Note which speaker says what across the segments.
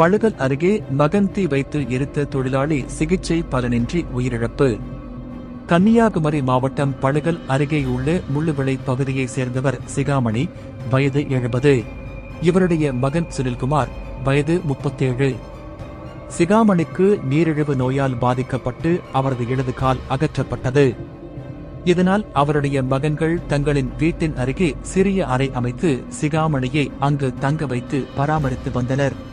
Speaker 1: பழுகல் அருகே மகந்தி வைத்து எரித்த தொழிலாளி சிகிச்சை பலனின்றி உயிரிழப்பு. கன்னியாகுமரி மாவட்டம் பழுகல் அருகேயுள்ள முள்ளுவிளை பகுதியை சேர்ந்தவர் சிகாமணி வயது எழுபது. இவருடைய மகன் சுனில்குமார் வயது முப்பத்தேழு. சிகாமணிக்கு நீரிழிவு நோயால் பாதிக்கப்பட்டு அவரது இடது கால் அகற்றப்பட்டது. இதனால் அவருடைய மகன்கள் தங்களின் வீட்டின் அருகே சிறிய அறை அமைத்து சிகாமணியை அங்கு தங்க வைத்து பராமரித்து வந்தனர்.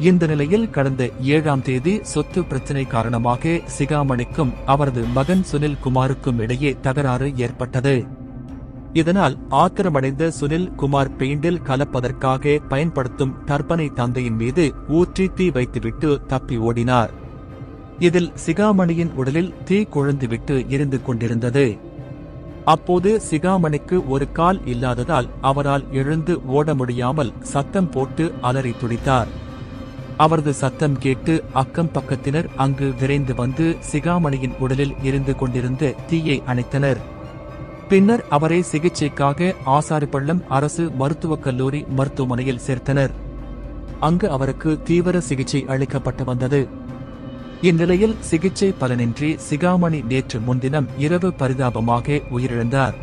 Speaker 1: இந்த நிலையில் கடந்த ஏழாம் தேதி சொத்து பிரச்சினை காரணமாக சிகாமணிக்கும் அவரது மகன் சுனில் குமாருக்கும் இடையே தகராறு ஏற்பட்டது. இதனால் ஆத்திரமடைந்த சுனில் குமார் பெயிண்டில் கலப்பதற்காக பயன்படுத்தும் டர்பனை தந்தையின் மீது ஊற்றி தீ வைத்துவிட்டு தப்பி ஓடினார். இதில் சிகாமணியின் உடலில் தீ கொழுந்துவிட்டு எரிந்து கொண்டிருந்தது. அப்போது சிகாமணிக்கு ஒரு கால் இல்லாததால் அவரால் எழுந்து ஓட முடியாமல் சத்தம் போட்டு அலறி துடித்தார். அவரது சத்தம் கேட்டு அக்கம் பக்கத்தினர் அங்கு விரைந்து வந்து சிகாமணியின் உடலில் இருந்து கொண்டிருந்த தீயை அணைத்தனர். பின்னர் அவரை சிகிச்சைக்காக ஆசாரிப்பள்ளம் அரசு மருத்துவக் கல்லூரி மருத்துவமனையில் சேர்த்தனர். அங்கு அவருக்கு தீவிர சிகிச்சை அளிக்கப்பட்டு வந்தது. இந்நிலையில் சிகிச்சை பலனின்றி சிகாமணி நேற்று முன்தினம் இரவு பரிதாபமாக உயிரிழந்தார்.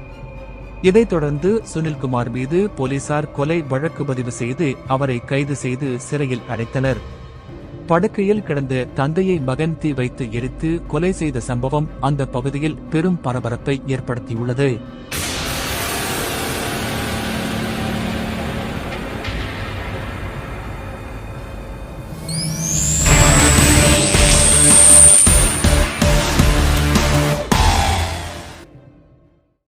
Speaker 1: இதைத் தொடர்ந்து சுனில்குமார் மீது போலீசார் கொலை வழக்கு பதிவு செய்து அவரை கைது செய்து சிறையில் அடைத்தனர். படுக்கையில் கிடந்த தந்தையை மகன் தீ வைத்து எரித்து கொலை செய்த சம்பவம் அந்த பகுதியில் பெரும் பரபரப்பை ஏற்படுத்தியுள்ளது.